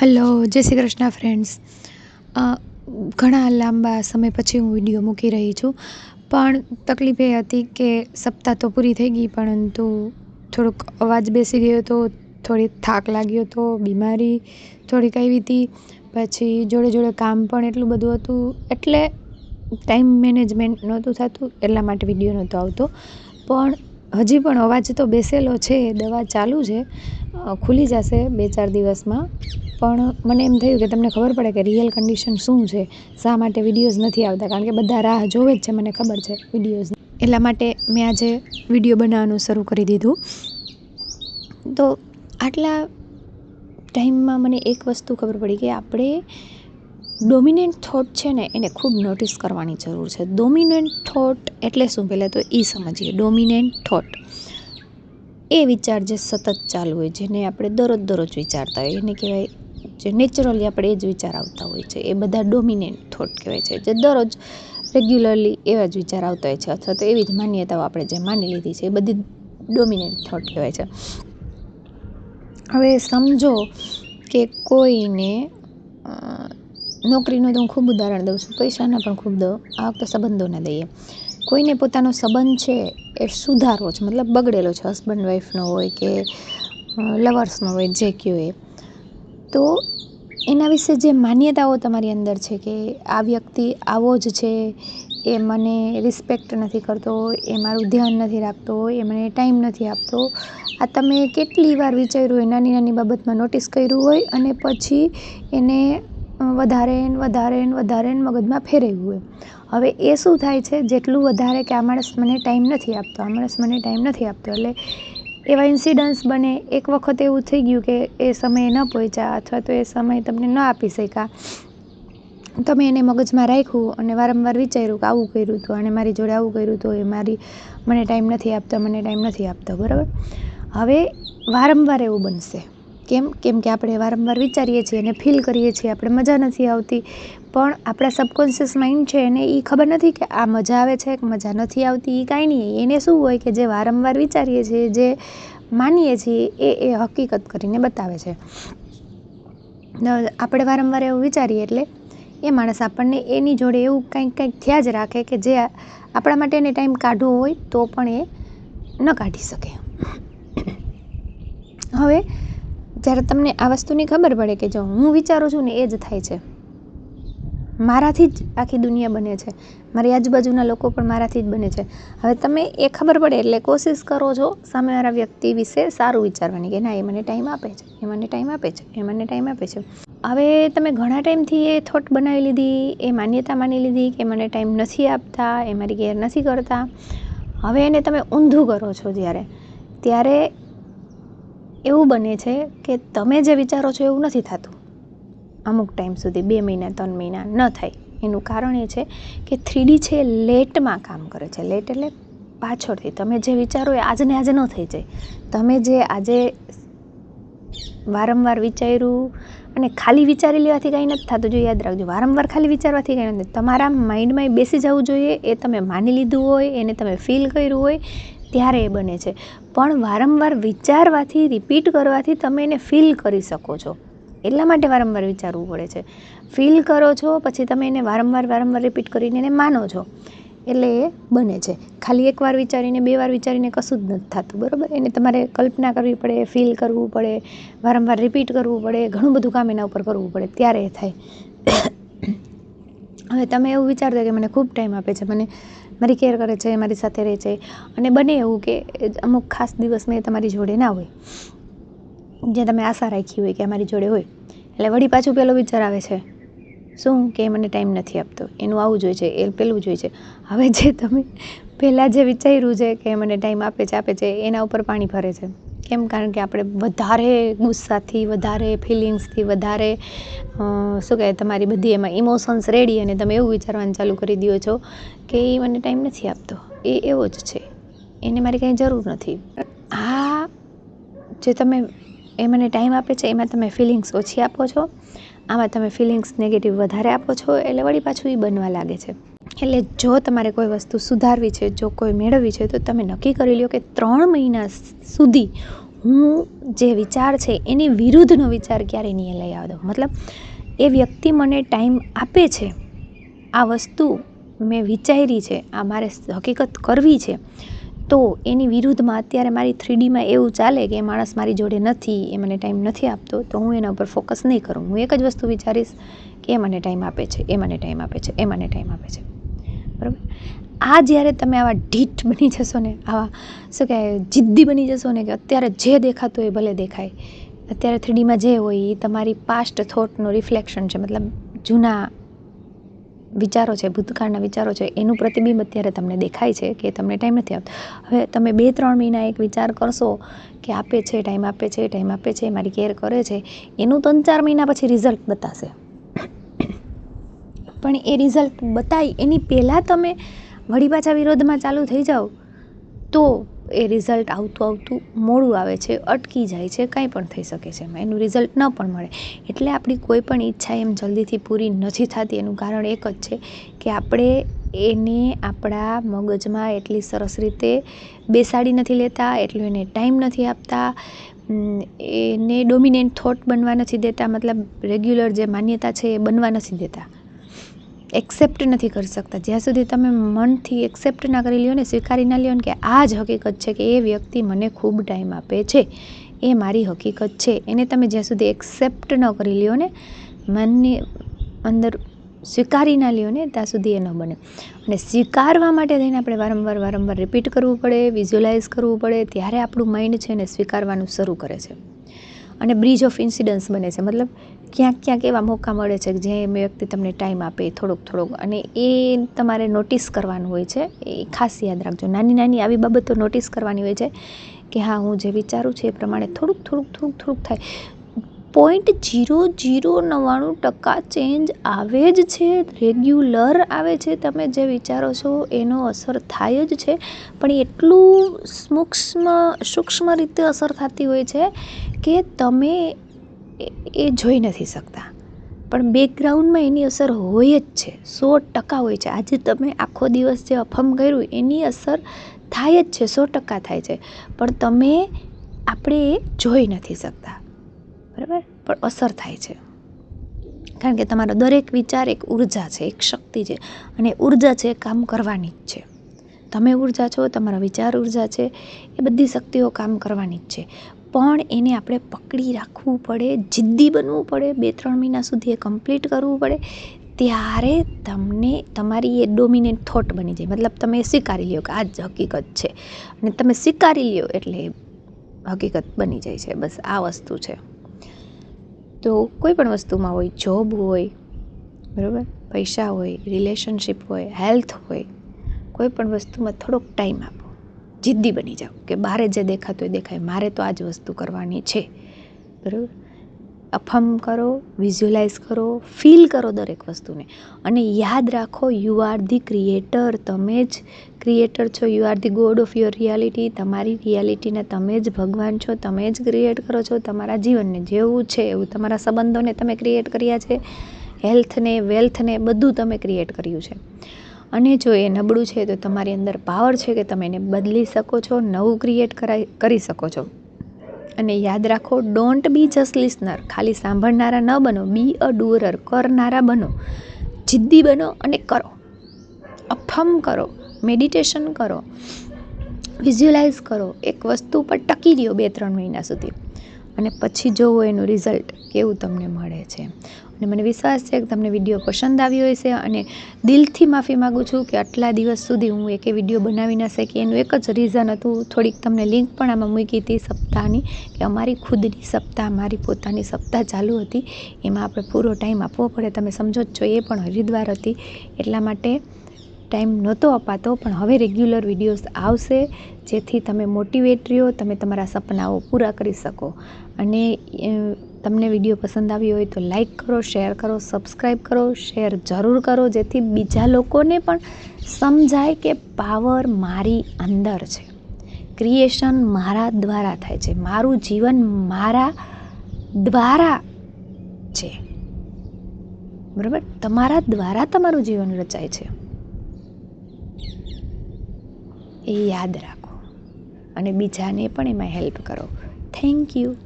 Hello જય Shri Krishna friends ઘણા લાંબા સમય પછી હું વીડિયો મૂકી રહી છું. પણ તકલીફ એ હતી કે સપ્તાહ તો પૂરી થઈ ગઈ, પરંતુ થોડોક અવાજ બેસી ગયો હતો થોડી થાક લાગ્યો હતો બીમારી થોડીક આવી હતી. પછી જોડે જોડે કામ પણ એટલું બધું હતું, એટલે ટાઈમ મેનેજમેન્ટ નહોતું થતું, એટલા માટે વીડિયો નહોતો આવતો. પણ હજી પણ અવાજ તો બેસેલો છે, દવા ચાલુ છે. ખુલી જશે બે ચાર દિવસમાં. પણ મને એમ થયું કે તમને ખબર પડે કે રિયલ કન્ડિશન શું છે? શા માટે વિડીયોઝ નથી આવતા? કારણ કે બધા રાહ જોવે જ છે, મને ખબર છે વિડીયોઝ એટલા માટે મેં આજે વીડિયો બનાવવાનું શરૂ કરી દીધું. તો આટલા ટાઈમમાં મને એક વસ્તુ ખબર પડી કે આપણે ડોમિનેન્ટ થોટ છે ને, એને ખૂબ નોટિસ કરવાની જરૂર છે. ડોમિનેન્ટ થોટ એટલે શું? પહેલાં તો એ સમજીએ. ડોમિનેન્ટ થોટ એ વિચાર જે સતત ચાલુ હોય, જેને આપણે દરરોજ દરરોજ વિચારતા હોય એને કહેવાય જે નેચરલી આપણે એ જ વિચાર આવતા હોય છે. એ બધા ડોમિનેન્ટ થોટ કહેવાય છે જે દરરોજ રેગ્યુલરલી એવા જ વિચાર આવતા હોય છે અથવા તો એવી જ માન્યતાઓ આપણે જે માની લીધી છે એ બધી ડોમિનેન્ટ થોટ કહેવાય છે. હવે સમજો કે કોઈને નોકરીનું તો હું ખૂબ ઉદાહરણ દઉં છું, પૈસાના પણ ખૂબ દઉં, આ વખતે સંબંધોને દઈએ. કોઈને પોતાનો સંબંધ છે એ સુધારવો છે, મતલબ બગડેલો છે હસબન્ડ વાઈફનો હોય કે લવર્સનો હોય, જે કયો એ તો એના વિશે જે માન્યતાઓ તમારી અંદર છે કે આ વ્યક્તિ આવો જ છે, એ મને રિસ્પેક્ટ નથી કરતો, એ મારું ધ્યાન નથી રાખતો, એ મને ટાઈમ નથી આપતો, આ તમે કેટલી વાર વિચાર્યું હોય, નાની નાની બાબતમાં નોટિસ કર્યું હોય અને પછી એને વધારે ને વધારે ને વધારે ને મગજમાં ફેરવ્યું હોય. હવે એ શું થાય છે, જેટલું વધારે કે આ માણસ મને ટાઈમ નથી આપતો, આ માણસ મને ટાઈમ નથી આપતો, એટલે એવા ઇન્સિડન્ટ્સ બને. એક વખત એવું થઈ ગયું કે એ સમયે ન પહોંચ્યા અથવા તો એ સમય તમને ન આપી શક્યા. તમે એને મગજમાં રાખ્યું અને વારંવાર વિચાર્યું કે આવું કર્યું હતું અને મારી જોડે આવું કર્યું હતું એ મારી, મને ટાઈમ નથી આપતો, મને ટાઈમ નથી આપતો. બરાબર? હવે વારંવાર એવું બનશે. કેમ કેમ કે આપણે વારંવાર વિચારીએ છીએ અને ફીલ કરીએ છીએ, આપણે મજા નથી આવતી. પણ આપણા સબકોન્શિયસ માઇન્ડ છે એને એ ખબર નથી કે આ મજા આવે છે કે મજા નથી આવતી એ કાંઈ નહીં. એને શું હોય કે જે વારંવાર વિચારીએ છીએ, જે માનીએ છીએ, એ એ હકીકત કરીને બતાવે છે. આપણે વારંવાર એવું વિચારીએ એટલે એ માણસ આપણને એની જોડે એવું કંઈક કંઈક થયા જ રાખે કે જે આપણા માટે એને ટાઈમ કાઢવો હોય તો પણ એ ન કાઢી શકે. હવે જ્યારે તમને આ વસ્તુની ખબર પડે કે જો હું વિચારું છું ને એ જ થાય છે. મારાથી જ આખી દુનિયા બને છે. મારી આજુબાજુના લોકો પણ મારાથી જ બને છે. હવે તમે એ ખબર પડે એટલે કોશિશ કરો છો સામેવાળા વ્યક્તિ વિશે સારું વિચારવાની કે ના, એ મને ટાઈમ આપે છે. એ મને ટાઈમ આપે છે. એ મને ટાઈમ આપે છે. હવે તમે ઘણા ટાઈમથી એ થોટ બનાવી લીધી, એ માન્યતા માની લીધી કે મને ટાઈમ નથી આપતા, એ મારી કેર નથી કરતા. હવે એને તમે ઊંધું કરો છો જ્યારે. ત્યારે એવું બને છે કે તમે જે વિચારો છો એવું નથી થતું. અમુક ટાઈમ સુધી બે મહિના, ત્રણ મહિના ન થાય. એનું કારણ એ છે કે થ્રીડી છે લેટમાં કામ કરે છે. લેટ એટલે પાછળથી તમે જે વિચારો એ આજને આજે ન થઈ જાય. તમે જે આજે વારંવાર વિચાર્યું અને ખાલી વિચારી લેવાથી કાંઈ નથી થતું. જો યાદ રાખજો, વારંવાર ખાલી વિચારવાથી કાંઈ નથી. તમારા માઇન્ડમાં બેસી જવું જોઈએ, એ તમે માની લીધું હોય, એને તમે ફીલ કર્યું હોય ત્યારે એ બને છે. પણ વારંવાર વિચારવાથી રિપીટ કરવાથી તમે એને ફીલ કરી શકો છો. એટલા માટે વારંવાર વિચારવું પડે છે. ફીલ કરો છો, પછી તમે એને વારંવાર વારંવાર રિપીટ કરીને એને માનો છો. એટલે એ બને છે. ખાલી એકવાર વિચારીને, બે વાર વિચારીને કશું જ નથી થતું, બરાબર? એને તમારે કલ્પના કરવી પડે ફીલ કરવું પડે, વારંવાર રિપીટ કરવું પડે, ઘણું બધું કામ એના ઉપર કરવું પડે, ત્યારે એ થાય. હવે તમે એવું વિચારતા કે મને ખૂબ ટાઈમ આપે છે, મને મારી કેર કરે છે, મારી સાથે રહે છે. અને બને એવું કે અમુક ખાસ દિવસ મેં તમારી જોડે ના હોય. જે તમે આશા રાખી હોય કે અમારી જોડે હોય. એટલે વળી પાછું પેલો વિચાર આવે છે, શું કે મને ટાઈમ નથી આપતો? એનું આવું જોઈએ છે, એ પેલું જોઈએ છે. હવે જે તમે પહેલાં જે વિચાર્યું છે કે મને ટાઈમ આપે છે આપે છે, એના ઉપર પાણી ભરે છે. કેમ? કારણ કે આપણે વધારે ગુસ્સાથી, વધારે ફિલિંગ્સથી વધારે શું કહે, તમારી બધી એમાં ઇમોશન્સ રેડી અને તમે એવું વિચારવાનું ચાલુ કરી દો છો કે એ મને ટાઈમ નથી આપતો. એ એવો જ છે. એને મારી કાંઈ જરૂર નથી. આ જે તમે, એ મને ટાઈમ આપે છે, એમાં તમે ફિલિંગ્સ ઓછી આપો છો. આમાં તમે ફિલિંગ્સ નેગેટિવ વધારે આપો છો, એટલે વળી પાછું એ બનવા લાગે છે. એટલે જો તમારે કોઈ વસ્તુ સુધારવી છે, જો કોઈ મેળવવી છે, તો તમે નક્કી કરી લો કે ત્રણ મહિના સુધી હું જે વિચાર છે, એની વિરુદ્ધનો વિચાર ક્યારેય નહીં લઈ આવતો. મતલબ, એ વ્યક્તિ મને ટાઈમ આપે છે. આ વસ્તુ મેં વિચારી છે, આ મારે હકીકત કરવી છે, તો એની વિરુદ્ધમાં અત્યારે મારી થ્રીડીમાં એવું ચાલે કે એ માણસ મારી જોડે નથી, એ મને ટાઈમ નથી આપતો, તો હું એના ઉપર ફોકસ નહીં કરું. હું એક જ વસ્તુ વિચારીશ કે એ મને ટાઈમ આપે છે, એ મને ટાઈમ આપે છે, એ મને ટાઈમ આપે છે. બરાબર? આ જ્યારે તમે આવા ઢીઠ બની જશો ને, આવા શું કહેવાય, જિદ્દી બની જશો ને કે અત્યારે જે દેખાતું હોય ભલે દેખાય. અત્યારે થ્રીડીમાં જે હોય એ તમારી પાસ્ટ થોટનું રિફ્લેક્શન છે, મતલબ જૂના વિચારો છે, ભૂતકાળના વિચારો છે, એનું પ્રતિબિંબ અત્યારે તમને દેખાય છે કે તમને ટાઈમ નથી આપતો હવે તમે બે, ત્રણ મહિના એક વિચાર કરશો કે આપે છે ટાઈમ આપે છે ટાઈમ આપે છે, મારી કેર કરે છે, એનું ત્રણ, ચાર મહિના પછી રિઝલ્ટ બતાશે. પણ એ રિઝલ્ટ બતાવી એની પહેલાં તમે વળી પાછા વિરોધમાં ચાલુ થઈ જાઓ, તો એ રિઝલ્ટ આવતું આવતું મોડું આવે છે, અટકી જાય છે, કાંઈ પણ થઈ શકે છે એમાં. એનું રિઝલ્ટ ન પણ મળે. એટલે આપણી કોઈ પણ ઈચ્છા એમ જલ્દીથી પૂરી નથી થતી. એનું કારણ એક જ છે કે આપણે એને આપણા મગજમાં એટલી સરસ રીતે બેસાડી નથી લેતા, એટલું એને ટાઈમ નથી આપતા. એને ડોમિનેન્ટ થોટ બનવા નથી દેતા. મતલબ રેગ્યુલર જે માન્યતા છે એ બનવા નથી દેતા. એક્સેપ્ટ નથી કરી શકતા. જ્યાં સુધી તમે મનથી એક્સેપ્ટ ના કરી લ્યો ને, સ્વીકારી ના લ્યો ને કે આ જ હકીકત છે કે એ વ્યક્તિ મને ખૂબ ટાઈમ આપે છે. એ મારી હકીકત છે. એને તમે જ્યાં સુધી એક્સેપ્ટ ન કરી લ્યો ને, મનની અંદર સ્વીકારી ના લ્યો ને, ત્યાં સુધી એ ન બને. અને સ્વીકારવા માટે થઈને આપણે વારંવાર વારંવાર રિપીટ કરવું પડે વિઝ્યુલાઇઝ કરવું પડે, ત્યારે આપણું માઇન્ડ છે એને સ્વીકારવાનું શરૂ કરે છે. અને બ્રિજ ઓફ ઇન્સિડન્સ બને છે. મતલબ ક્યાંક ક્યાંક એવા મોકા મળે છે કે જે વ્યક્તિ તમને ટાઈમ આપે, થોડોક થોડોક. અને એ તમારે નોટિસ કરવાનું હોય છે. એ ખાસ યાદ રાખજો. નાની નાની આવી બાબતો નોટિસ કરવાની હોય છે કે હા, હું જે વિચારું છું એ પ્રમાણે થોડુંક થોડુંક થોડુંક થોડુંક થાય. પોઈન્ટ જીરો જીરો નવ્વાણું ટકા ચેન્જ આવે જ છે. રેગ્યુલર આવે છે. તમે જે વિચારો છો એનો અસર થાય જ છે. પણ એટલું સૂક્ષ્મ સૂક્ષ્મ રીતે અસર થતી હોય છે કે તમે એ જોઈ નથી શકતા. પણ બેકગ્રાઉન્ડમાં એની અસર હોય જ છે. સો ટકા હોય છે. આજે તમે આખો દિવસ જે અફમ કર્યું, એની અસર થાય જ છે. સો ટકા થાય છે. પણ તમે આપણે એ જોઈ નથી શકતા. બરાબર? પણ અસર થાય છે. કારણ કે તમારો દરેક વિચાર એક ઊર્જા છે, એક શક્તિ છે. અને ઊર્જા છે કામ કરવાની જ છે. તમે ઊર્જા છો, તમારા વિચાર ઊર્જા છે. એ બધી શક્તિઓ કામ કરવાની જ છે. પણ એને આપણે પકડી રાખવું પડે, જિદ્દી બનવું પડે બે ત્રણ મહિના સુધી એ કમ્પ્લીટ કરવું પડે, ત્યારે તમને તમારી એ ડોમિનેટ થોટ બની જાય. મતલબ તમે સ્વીકારી લ્યો કે આ જ હકીકત છે. અને તમે સ્વીકારી લ્યો એટલે હકીકત બની જાય છે. બસ આ વસ્તુ છે. તો કોઈ પણ વસ્તુમાં હોય જોબ હોય, બરાબર? પૈસા હોય રિલેશનશિપ હોય હેલ્થ હોય, કોઈ પણ વસ્તુમાં થોડોક ટાઈમ આપો. જિદ્દી બની જાઓ કે બહારે જે દેખાતું હોય દેખાય. મારે તો આ જ વસ્તુ કરવાની છે. બરાબર? અફમ કરો વિઝ્યુલાઇઝ કરો ફીલ કરો દરેક વસ્તુને. અને યાદ રાખો યુ આર ધી ક્રિએટર તમે જ ક્રિએટર છો. You are the god of your reality તમારી રિયાલિટીને તમે જ ભગવાન છો. તમે જ ક્રિએટ કરો છો. તમારા જીવનને જેવું છે, એવું તમારા સંબંધોને તમે ક્રિએટ કર્યા છે. હેલ્થને વેલ્થને બધું તમે ક્રિએટ કર્યું છે. અને જો એ નબળું છે તો તમારી અંદર પાવર છે કે તમે એને બદલી શકો છો, નવું ક્રિએટ કરાઈ કરી શકો છો. અને યાદ રાખો ડોન્ટ બી જસ્ટ લિસનર ખાલી સાંભળનારા ન બનો બી અ ડુઅરર કરનારા બનો, જિદ્દી બનો અને કરો. અફમ કરો મેડિટેશન કરો વિઝ્યુલાઇઝ કરો. એક વસ્તુ પર ટકી રહ્યો બે, ત્રણ મહિના સુધી. અને પછી જોવો એનું રિઝલ્ટ કેવું તમને મળે છે. અને મને વિશ્વાસ છે કે તમને વીડિયો પસંદ આવ્યો હશે અને દિલથી માફી માગું છું કે આટલા દિવસ સુધી હું એકે વીડિયો બનાવી ના શકી. એનું એક જ રીઝન હતું, થોડીક તમને લિંક પણ આમાં મૂકી હતી સપ્તાહની, કે અમારી ખુદની સપ્તાહ, મારી પોતાની સપ્તાહ ચાલુ હતી. એમાં આપણે પૂરો ટાઈમ આપવો પડે. તમે સમજો જ છો, એ પણ હરિદ્વાર હતી. એટલા માટે ટાઈમ નહોતો અપાતો, પણ હવે રેગ્યુલર વિડીયોઝ આવશે, જેથી તમે મોટિવેટ રહ્યો, તમે તમારા સપનાઓ પૂરા કરી શકો. અને તમને વીડિયો પસંદ આવ્યો હોય તો લાઈક કરો, શેર કરો, સબસ્ક્રાઈબ કરો, શેર જરૂર કરો, જેથી બીજા લોકોને પણ સમજાય કે પાવર મારી અંદર છે. ક્રિએશન મારા દ્વારા થાય છે. મારું જીવન મારા દ્વારા છે. બરાબર? તમારા દ્વારા તમારું જીવન રચાય છે. એ યાદ રાખો. અને બીજાને પણ એમાં હેલ્પ કરો. Thank you